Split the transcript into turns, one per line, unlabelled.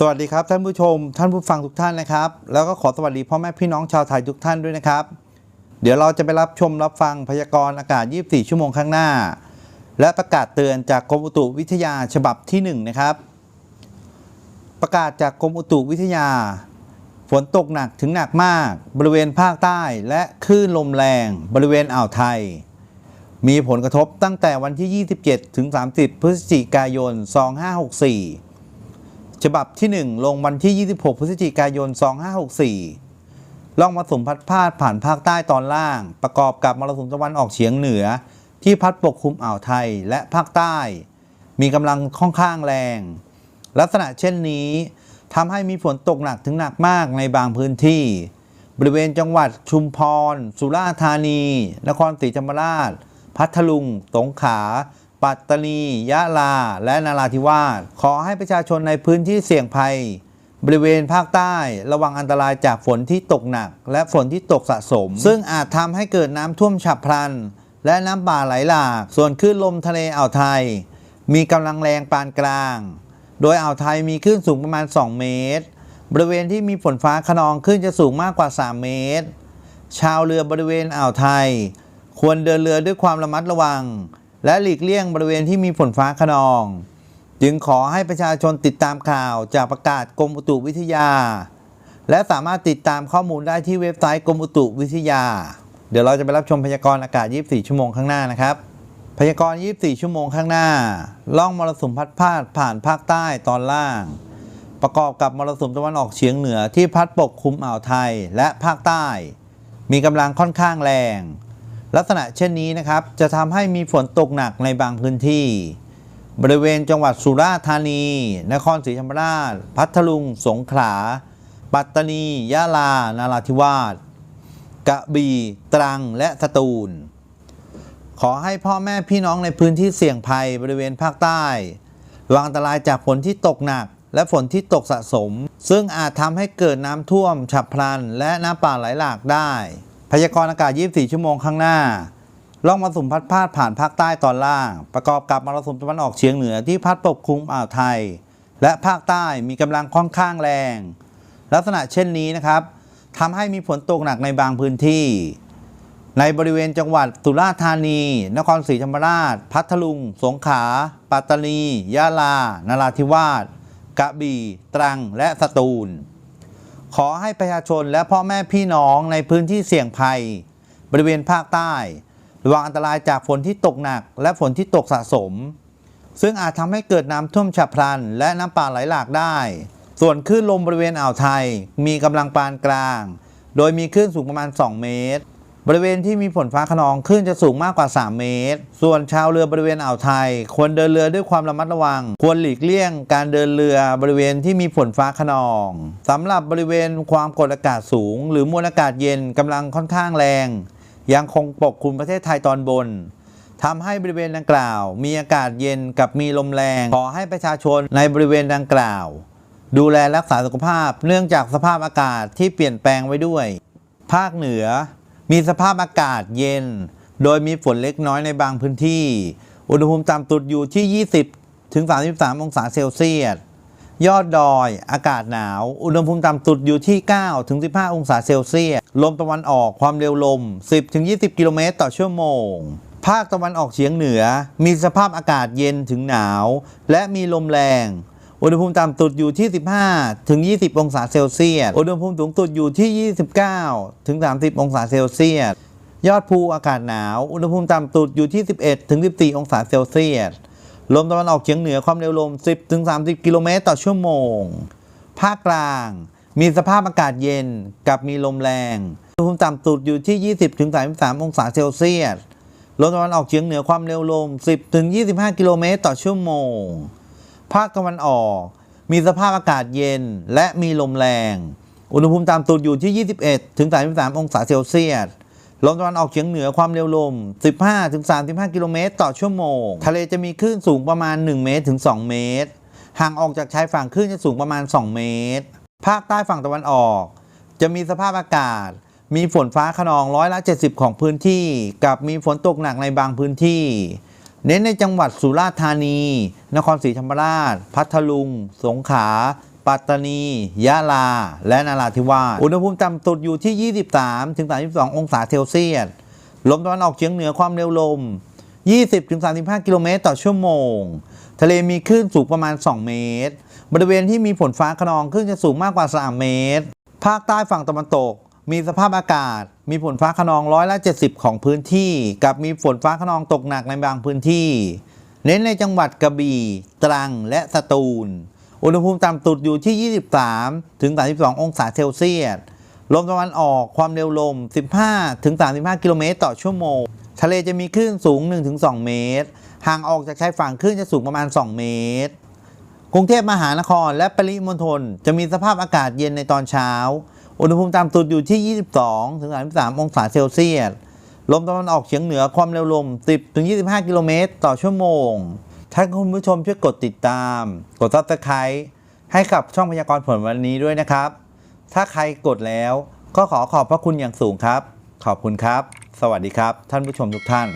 สวัสดีครับท่านผู้ชม ท่านผู้ฟังทุกท่านนะครับ แล้วก็ขอสวัสดีพ่อแม่พี่น้องชาวไทยทุกท่านด้วยนะครับ เดี๋ยวเราจะไปรับชมรับฟังพยากรณ์อากาศ 24 ชั่วโมงข้างหน้า และประกาศเตือนจากกรมอุตุวิทยาฉบับที่ 1 นะครับ ประกาศจากกรมอุตุวิทยา ฝนตกหนักถึงหนักมาก บริเวณภาคใต้และคลื่นลมแรง บริเวณอ่าวไทย มีผลกระทบตั้งแต่วันที่ 27 ถึง 30 พฤศจิกายน 2564 ฉบับที่ 1 ลงวันที่ 26 พฤศจิกายน 2564 ล่องมรสุมพัดพาดผ่านภาคใต้ตอนล่าง ประกอบกับมรสุมตะวันออกเฉียงเหนือ ที่พัดปกคลุมอ่าวไทยและภาคใต้ มีกำลังค่อนข้างแรง ลักษณะเช่นนี้ทำให้มีฝนตกหนักถึงหนักมากในบางพื้นที่ บริเวณจังหวัดชุมพร สุราษฎร์ธานี นครศรีธรรมราช พัทลุง สงขลา ปัตตานียะลา และนาราธิวาสขอให้ประชาชนในพื้นที่เสี่ยงภัย บริเวณภาคใต้ ระวังอันตรายจากฝนที่ตกหนัก และฝนที่ตกสะสม ซึ่งอาจทำให้เกิดน้ำท่วมฉับพลัน และน้ำป่าไหลหลาก ส่วนคลื่นลมทะเลอ่าวไทย มีกำลังแรงปานกลาง โดยอ่าวไทยมีคลื่นสูงประมาณ 2 เมตร บริเวณที่มีฝนฟ้าขนองคลื่นจะสูงมากกว่า 3 เมตร ชาวเรือบริเวณอ่าวไทย ควรเดินเรือด้วยความระมัดระวัง และหลีกเลี่ยงบริเวณที่มีฝนฟ้าขนอง จึงขอให้ประชาชนติดตามข่าวจากประกาศกรมอุตุวิทยา และสามารถติดตามข้อมูลได้ที่เว็บไซต์กรมอุตุวิทยา เดี๋ยวเราจะไปรับชมพยากรณ์อากาศ 24 ชั่วโมงข้างหน้านะครับ พยากรณ์ 24 ชั่วโมงข้างหน้าล่องมรสุมพัดพาดผ่านภาคใต้ตอนล่าง ประกอบกับมรสุมตะวันออกเฉียงเหนือที่พัดปกคลุมอ่าวไทยและภาคใต้ มีกำลังค่อนข้างแรง ลักษณะเช่นนี้นะครับ จะทำให้มีฝนตกหนักในบางพื้นที่ บริเวณจังหวัดสุราษฎร์ธานี นครศรีธรรมราช พัทลุง สงขลา ปัตตานี ยะลา นาราธิวาส กระบี่ ตรัง และสตูล ขอให้พ่อแม่พี่น้องในพื้นที่เสี่ยงภัยบริเวณภาคใต้ระวังอันตรายจากฝนที่ตกหนัก และฝนที่ตกสะสม ซึ่งอาจทำให้เกิดน้ำท่วมฉับพลัน และน้ำป่าไหลหลากได้ พยากรณ์อากาศ 24 ชั่วโมงข้างหน้าล่องมรสุมพัดพาดผ่านภาคใต้ตอนล่าง ประกอบกับมรสุมตะวันออกเฉียงเหนือที่พัดปกคลุมอ่าวไทย และภาคใต้มีกำลังค่อนข้างแรง ลักษณะเช่นนี้นะครับทำให้มีฝนตกหนักในบางพื้นที่ ในบริเวณจังหวัดสุราษฎร์ธานี นครศรีธรรมราช พัทลุง สงขลาปัตตานียะลา นราธิวาสกระบี่ ตรัง และสตูล ขอให้ประชาชนและพ่อแม่พี่น้องในพื้นที่เสี่ยงภัย บริเวณภาคใต้ ระวังอันตรายจากฝนที่ตกหนัก และฝนที่ตกสะสม ซึ่งอาจทำให้เกิดน้ำท่วมฉับพลัน และน้ำป่าไหลหลากได้ ส่วนคลื่นลมบริเวณอ่าวไทย มีกำลังปานกลาง โดยมีคลื่นสูงประมาณ 2 เมตร บริเวณที่มีฝนฟ้าขนองคลื่นจะสูงมากกว่า 3 เมตร ส่วนชาวเรือบริเวณอ่าวไทย ควรเดินเรือด้วยความระมัดระวัง ควรหลีกเลี่ยงการเดินเรือบริเวณที่มีฝนฟ้าขนองสำหรับบริเวณความกดอากาศสูง หรือมวลอากาศเย็นกำลังค่อนข้างแรง ยังคงปกคลุมประเทศไทยตอนบนทำให้บริเวณดังกล่าว มีอากาศเย็นกับมีลมแรง ขอให้ประชาชนในบริเวณดังกล่าว ดูแลรักษาสุขภาพเนื่องจากสภาพอากาศที่เปลี่ยนแปลงไว้ด้วย ภาคเหนือ มีสภาพอากาศเย็น โดยมีฝนเล็กน้อยในบางพื้นที่ อุณหภูมิต่ำสุดอยู่ที่ 20 ถึง 33 องศาเซลเซียส ยอดดอย อากาศหนาว อุณหภูมิต่ำสุดอยู่ที่ 9 ถึง 15 องศาเซลเซียส ลมตะวันออกความเร็วลม 10 ถึง 20 กิโลเมตรต่อชั่วโมง ภาคตะวันออกเฉียงเหนือ มีสภาพอากาศเย็นถึงหนาว และมีลมแรง อุณหภูมิต่ำสุดอยู่ที่ 15 ถึง 20 องศาเซลเซียส อุณหภูมิสูงสุดอยู่ที่ 29 ถึง 30 องศาเซลเซียส ยอดภูอากาศหนาว อุณหภูมิต่ำสุดอยู่ที่ 11 ถึง 14 องศาเซลเซียส ลมตะวันออกเฉียงเหนือความเร็วลม 10 ถึง 30 กิโลเมตรต่อชั่วโมง ภาคกลาง มีสภาพอากาศเย็นกับมีลมแรง อุณหภูมิต่ำสุดอยู่ที่ 20 ถึง 33 องศาเซลเซียส ลมตะวันออกเฉียงเหนือความเร็วลม 10 ถึง 25 กิโลเมตรต่อชั่วโมง ภาคตะวันออก มีสภาพอากาศเย็นและมีลมแรง อุณหภูมิต่ำสุดอยู่ที่ 21 ถึง 33 องศาเซลเซียสลมตะวันออกเฉียงเหนือความเร็วลม 15 ถึง 35 กิโลเมตรต่อชั่วโมง ทะเลจะมีคลื่นสูงประมาณ 1 เมตรถึง 2 เมตร ห่างออกจากชายฝั่งคลื่นจะสูงประมาณ 2 เมตร ภาคใต้ฝั่งตะวันออก จะมีสภาพอากาศ มีฝนฟ้าขนองร้อยละ 70 ของพื้นที่ กับมีฝนตกหนักในบางพื้นที่ เน้นในจังหวัดสุราษฎร์ธานี นครศรีธรรมราช พัทลุง สงขลา ปัตตานี ยะลา และนาราธิวาส อุณหภูมิต่ำสุดอยู่ที่ 23-32 องศาเซลเซียส ลมตะวันออกเฉียงเหนือความเร็วลม 20-35 กิโลเมตรต่อชั่วโมง ทะเลมีคลื่นสูงประมาณ 2 เมตร บริเวณที่มีฝนฟ้าขนองคลื่นจะสูงมากกว่า 3 เมตร ภาคใต้ฝั่งตะวันตก มีสภาพอากาศ มีฝนฟ้าขนองร้อยละ 70 ของพื้นที่ กับมีฝนฟ้าขนองตกหนักในบางพื้นที่ เน้นในจังหวัดกระบี่ ตรังและสตูล อุณหภูมิต่ำสุดอยู่ที่ 23 ถึง 32 องศาเซลเซียส ลมตะวันออกความเร็วลม 15 ถึง 35 กิโลเมตรต่อชั่วโมง ทะเลจะมีคลื่นสูง 1-2 เมตร ห่างออกจากชายฝั่งคลื่นจะสูงประมาณ 2 เมตร กรุงเทพมหานครและปริมณฑลจะมีสภาพอากาศเย็นในตอนเช้า อุณหภูมิต่ำสุดอยู่ที่ 22ถึง33 องศาเซลเซียส ลมตะวันออกเฉียงเหนือความเร็วลม 10ถึง25 กิโลเมตรต่อชั่วโมง ถ้าคุณผู้ชมช่วยกดติดตาม กด subscribe ให้กับช่องพยากรณ์ผลวันนี้ด้วยนะครับ ถ้าใครกดแล้วก็ขอขอบพระคุณอย่างสูงครับ ขอบคุณครับ สวัสดีครับ ท่านผู้ชมทุกท่าน